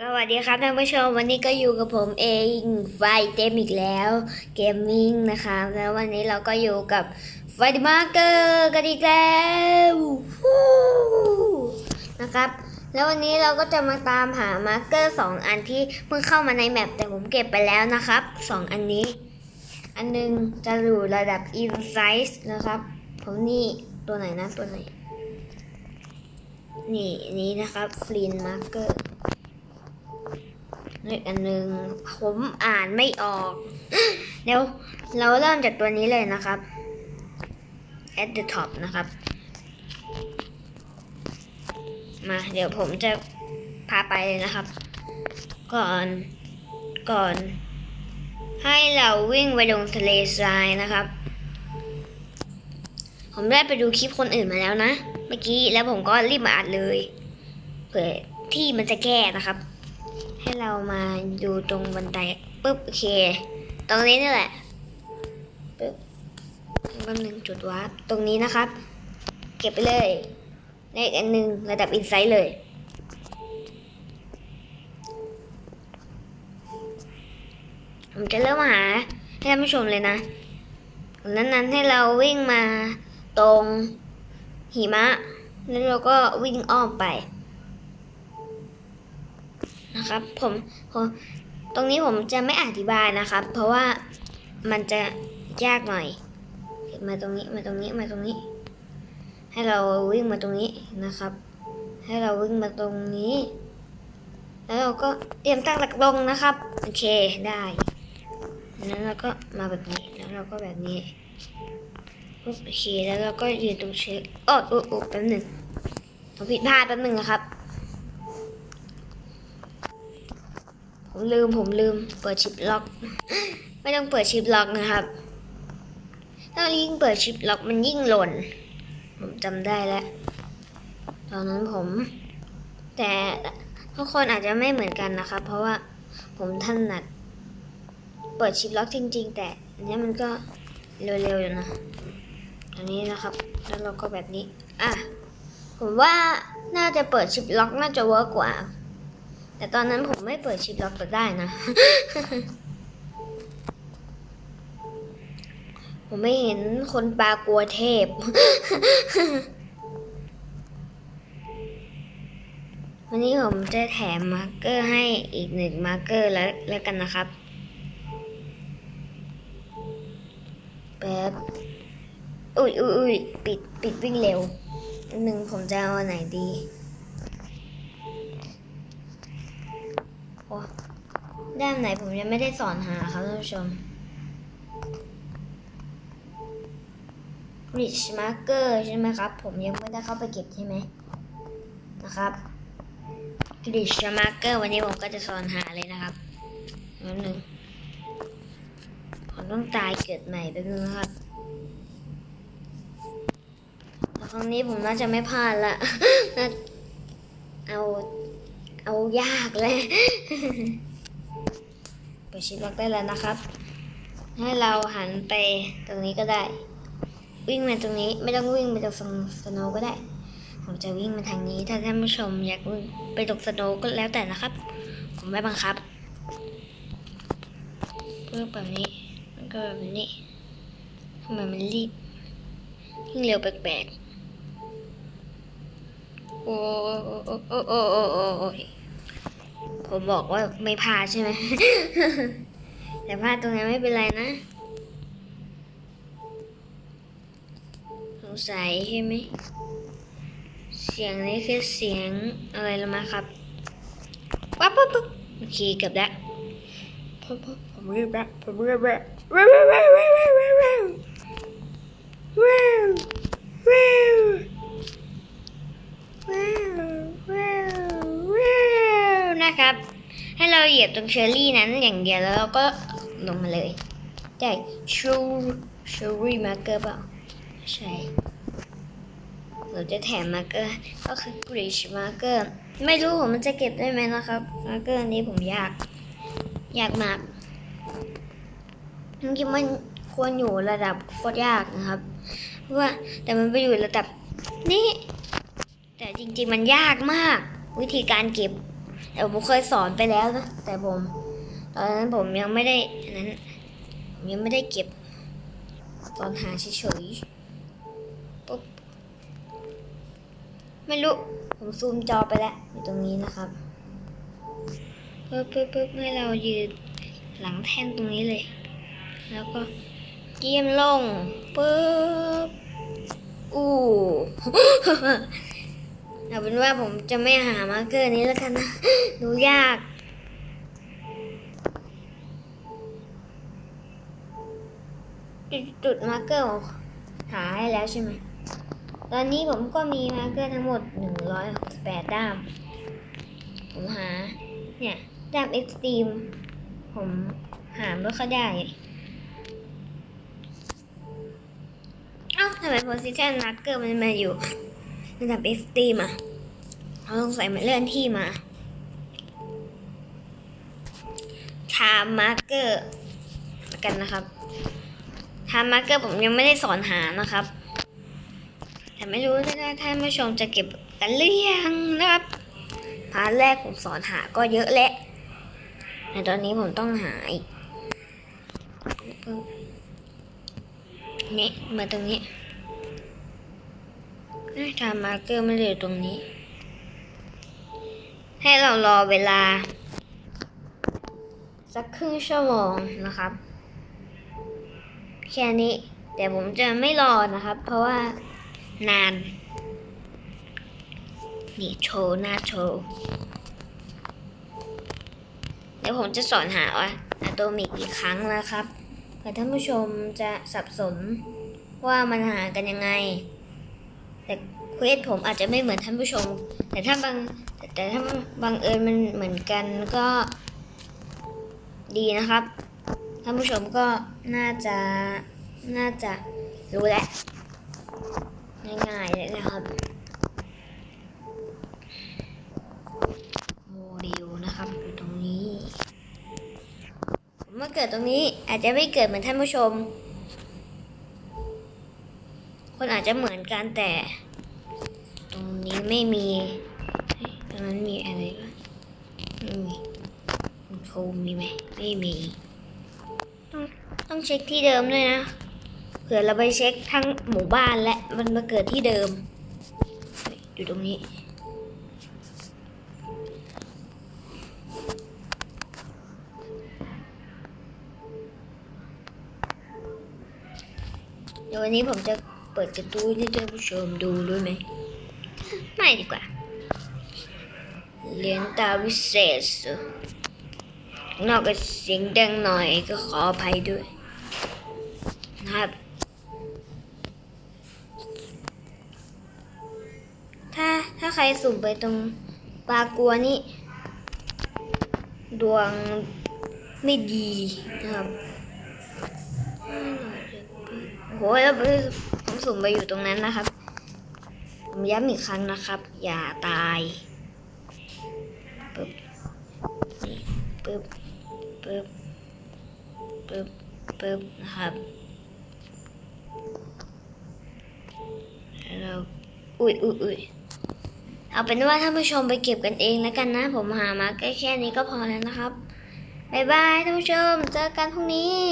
สวัสดีครับท่านผู้ชมวันนี้ก็อยู่กับผมเองไฟเต็มอีกแล้วเกมมิ่งนะครับแล้ววันนี้เราก็อยู่กับไฟดิมาร์เกอร์กันอีกแล้วนะครับ แล้ววันนี้เราก็จะมาตามหามาร์เกอร์สองอันที่เพิ่งเข้ามาในแมปแต่ผมเก็บไปแล้วนะครับสองอันนี้ อันหนึงจะอยู่ระดับ Insight นะครับ ผมนี่ตัวไหนนะตัวไหน นี่นี้นะครับฟลินมาร์เกอร์ อีกอันหนึ่งผมอ่านไม่ออกเดี๋ยวเราเริ่มจากตัวนี้เลยนะครับ at the top นะครับ มาเดี๋ยวผมจะพาไปเลยนะครับ ก่อนก่อน ให้เราวิ่งไปลงทะเลทรายนะครับ ผมได้ไปดูคลิปคนอื่นมาแล้วนะ เมื่อกี้แล้วผมก็รีบมาอัดเลย เผื่อที่มันจะแก้นะครับ ให้เรามาดูตรงบันไดปุ๊บโอเค ตรงนี้นี่แหละปุ๊บแป๊บนึงจุดวัดตรงนี้นะครับ เก็บไปเลยเลขอันหนึ่งระดับอินไซต์เลยผมจะเริ่มหาให้ท่านผู้ชมเลยนะนั้นนั้นให้เราวิ่งมาตรงหิมะ แล้วเราก็วิ่งอ้อมไป นะครับผมผมตรงนี้ผมจะไม่อธิบายนะครับ เพราะว่ามันจะยากหน่อย มาตรงนี้มาตรงนี้มาตรงนี้ ให้เราวิ่งมาตรงนี้นะครับ ให้เราวิ่งมาตรงนี้ แล้วเราก็เตรียมตั้งหลักลงนะครับโอเคได้แล้วเราก็มาแบบนี้แล้วเราก็แบบนี้โอเคแล้วเราก็ยืนตรงเช็คโอ้โอ้โอ้แป๊บหนึ่งผมผิดพลาดแป๊บหนึ่งนะครับ ผมลืมผมลืมเปิดชิปล็อก ไม่ต้องเปิดชิปล็อกนะครับ ถ้ายิ่งเปิดชิปล็อกมันยิ่งหล่น ผมจำได้แล้ว ตอนนั้นผม แต่ทุกคนอาจจะไม่เหมือนกันนะครับ เพราะว่าผมถนัดเปิดชิปล็อกจริง ๆ แต่อันนี้มันก็เร็วๆอยู่นะอันนี้นะครับ แล้วเราก็แบบนี้ อะ ผมว่าน่าจะเปิดชิปล็อกน่าจะเวิร์กกว่า แต่ตอนนั้นผมไม่เปิดชิปล็อกก็ได้นะ ผมไม่เห็นคนปลากลัวเทพ วันนี้ผมจะแถมมาร์กเกอร์ให้อีกหนึ่งมาร์กเกอร์แล้วแล้วกันนะครับแป๊บอุ้ยอุ้ยอุ้ยปิดปิดวิ่งเร็วหนึ่งผมจะเอาไหนดี ด้านไหนผมยังไม่ได้สอนหาครับท่านผู้ชม Rich Marker ใช่ไหมครับ ผมยังไม่ได้เข้าไปเก็บใช่ไหมนะครับ Rich Marker วันนี้ผมก็จะสอนหาเลยนะครับนิดนึงผมต้องตายเกิดใหม่แป๊บนึงนะครับแล้วครั้งนี้ผมน่าจะไม่พลาดละน่าเอา เอายากเลยเปิดชิปล็อกได้แล้วนะครับ ให้เราหันไปตรงนี้ก็ได้ วิ่งมาตรงนี้ไม่ต้องวิ่งไปตรงสโนว์ก็ได้ ผมจะวิ่งมาทางนี้ ถ้าท่านผู้ชมอยากวิ่งไปตรงสโนว์ก็แล้วแต่นะครับ ผมไม่บังคับเพื่อแบบนี้มันก็แบบนี้ทำไมมันรีบวิ่งเร็วแปลกๆ โอ้โอ้โอ้โอ้โอ้โอ้ผมบอกว่าไม่พาใช่ไหม แต่พลาดตรงนี้ไม่เป็นไรนะสงสัยใช่ไหม เสียงนี้คือเสียงอะไรละมาครับปั๊บปั๊บปั๊บโอเคเกือบแล้วผมผมผมรีบแล้วผมรีบแล้ว เราเหยียบตรงเชอร์รี่นั้นอย่างเดียวแล้วเราก็ลงมาเลยใช่ชูเชอร์รี่มาร์เกอร์เปล่าใช่ เราจะแถมมาร์เกอร์ก็คือกริชมาร์เกอร์ไม่รู้ผมมันจะเก็บได้ไหมนะครับมาร์เกอร์นี้ผมยาก ยากมากจริงๆมันควรอยู่ระดับโคตรยากนะครับ เพราะว่าแต่มันไปอยู่ระดับนี้ แต่จริงๆมันยากมาก วิธีการเก็บ แต่ผมเคยสอนไปแล้วนะ แต่ผม ตอนนั้นผมยังไม่ได้นั้นผมยังไม่ได้เก็บ ตอนหาเฉยๆปุ๊บไม่รู้ ผมซูมจอไปแล้วอยู่ตรงนี้นะครับปึ๊บปึ๊บปึ๊บให้เรายืนหลังแท่นตรงนี้เลย แล้วก็เยี่ยมลงปึ๊บอู้ เอาเป็นว่าผมจะไม่หามาร์เกอร์นี้แล้วกันนะดูยากจุดมาร์เกอร์หาให้แล้วใช่ไหม ตอนนี้ผมก็มีมาร์เกอร์ทั้งหมด 168 ด้าม ผมหา เนี่ย ด้ามเอ็กซ์ตรีม ผมหาไม่ค่อยได้ เอ้าทำไมโพซิชันมาร์กเกอร์มันมาอยู่ ระดับเอ็กซ์ตรีมอะเราต้องใส่มาเลื่อนที่มาทามมาร์กเกอร์กันนะครับทามมาร์กเกอร์ผมยังไม่ได้สอนหานะครับ แต่ไม่รู้นะท่านผู้ชมจะเก็บกันหรือยังนะครับพาร์ทแรกผมสอนหาก็เยอะแล้วแต่ตอนนี้ผมต้องหาอีกนี่มาตรงนี้ ทำมาร์กเกอร์ไม่ได้อยู่ตรงนี้ ให้เรารอเวลา สักครึ่งชั่วโมงนะครับ แค่นี้ แต่ผมจะไม่รอนะครับ เพราะว่านาน นี่โชว์หน้าโชว์ เดี๋ยวผมจะสอนหาว่าอะโตมิกอีกครั้งนะครับเผื่อท่านผู้ชมจะสับสนว่ามันหากันยังไง แต่เควสผมอาจจะไม่เหมือนท่านผู้ชม แต่ถ้าบางแต่ถ้าบังเอิญมันเหมือนกันก็ดีนะครับท่านผู้ชมก็น่าจะน่าจะรู้แหละง่ายๆเลยนะครับโมเดลนะครับอยู่ตรงนี้ผมมาเกิดตรงนี้อาจจะไม่เกิดเหมือนท่านผู้ชม คนอาจจะเหมือนกันแต่ ตรงนี้ไม่มีตรงนั้นมีอะไรวะไม่มีคุณครูมีไหมไม่มี ต้องต้องเช็คที่เดิมด้วยนะเผื่อเราไปเช็คทั้งหมู่บ้านและมันมาเกิดที่เดิม อยู่ตรงนี้เดี๋ยววันนี้ผมจะ เปิดการ์ตูนให้ท่านผู้ชมดูด้วยไหม ไม่ดีกว่าเรียนตาวิเศษ นอกจากเสียงดังหน่อยก็ขออภัยด้วยนะครับ ถ้าถ้าใครสุ่มไปตรงปลากัวนี่ ดวงไม่ดีนะครับโอ้โหแล้วผม สุ่มไปอยู่ตรงนั้นนะครับผมย้ำอีกครั้งนะครับ อย่าตายปึ๊บนี่ปึ๊บปึ๊บปึ๊บปึ๊บนะครับแล้วเราอุ้ยอุ้ยอุ้ยเอาเป็นว่าท่านผู้ชมไปเก็บกันเองแล้วกันนะ ผมหามาแค่แค่นี้ก็พอแล้วนะครับ บ๊ายบายท่านผู้ชม เจอกันพรุ่งนี้